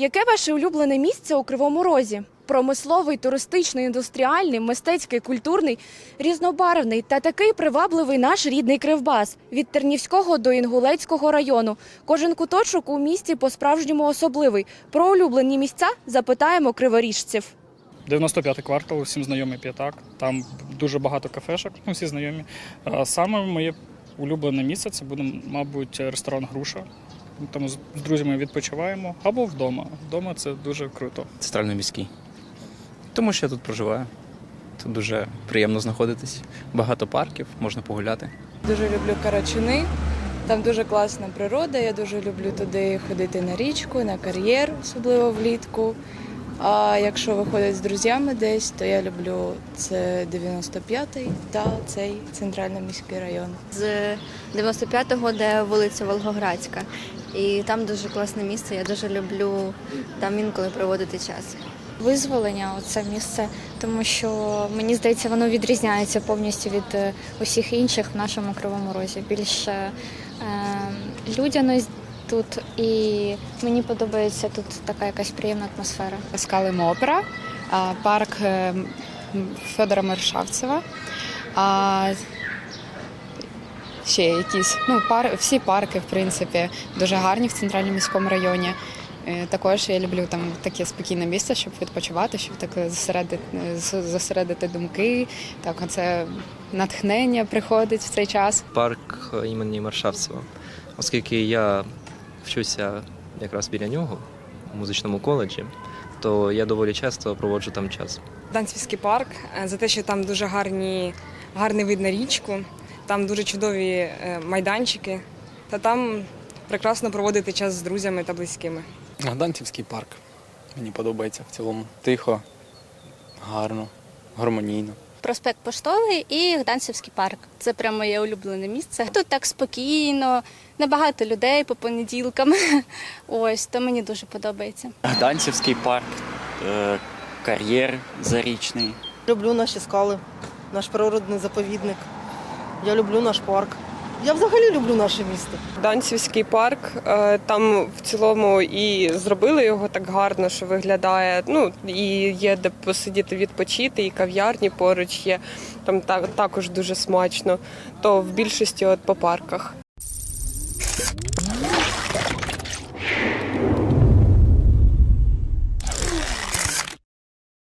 Яке ваше улюблене місце у Кривому Розі? Промисловий, туристичний, індустріальний, мистецький, культурний, різнобарвний та такий привабливий наш рідний Кривбас від Тернівського до Інгулецького району. Кожен куточок у місті по-справжньому особливий. Про улюблені місця запитаємо криворіжців. 95-й квартал, всім знайомий п'ятак. Там дуже багато кафешок, ну всі знайомі. Саме моє улюблене місце це буде, мабуть, ресторан Груша. Тому з друзями відпочиваємо або вдома. Вдома це дуже круто. Центральний міський. Тому що я тут проживаю. Тут дуже приємно знаходитись. Багато парків, можна погуляти. Дуже люблю Карачуни. Там дуже класна природа. Я дуже люблю туди ходити на річку, на кар'єр, особливо влітку. А якщо виходить з друзями десь, то я люблю це 95-й та цей центральний міський район. з 95-го, де вулиця Волгоградська. І там дуже класне місце. Я дуже люблю там інколи проводити час. визволення це місце, тому що мені здається, воно відрізняється повністю від е, усіх інших в нашому кривому розі. Більше е, людяність тут, і мені подобається тут така якась приємна атмосфера. Скали Мопра, а, парк е, Федора Мершавцева. А, ще якісь, ну, пар, всі парки, в принципі, дуже гарні в центральному міському районі. Е, Також я люблю там таке спокійне місце, щоб відпочивати, щоб так зосередити, зосередити думки. Так, це натхнення приходить в цей час. парк е, імені Маршавцева, оскільки я вчуся якраз біля нього у музичному коледжі, то я доволі часто проводжу там час. Данцівський парк е, за те, що там дуже гарні, гарний вид на річку, там дуже чудові е, майданчики, та там прекрасно проводити час з друзями та близькими. Гданцівський парк. Мені подобається в цілому. Тихо, гарно, гармонійно. Проспект Поштовий і Гданцівський парк. Це прямо моє улюблене місце. Тут так спокійно, небагато людей по понеділкам. Ось то мені дуже подобається. Гданцівський парк, е, кар'єр зарічний. Люблю наші скали, наш природний заповідник. Я люблю наш парк. Я взагалі люблю наше місто. Данцівський парк, е, там в цілому і зробили його так гарно, що виглядає. Ну і є де посидіти відпочити, і кав'ярні поруч є. Там також дуже смачно. То в більшості от по парках.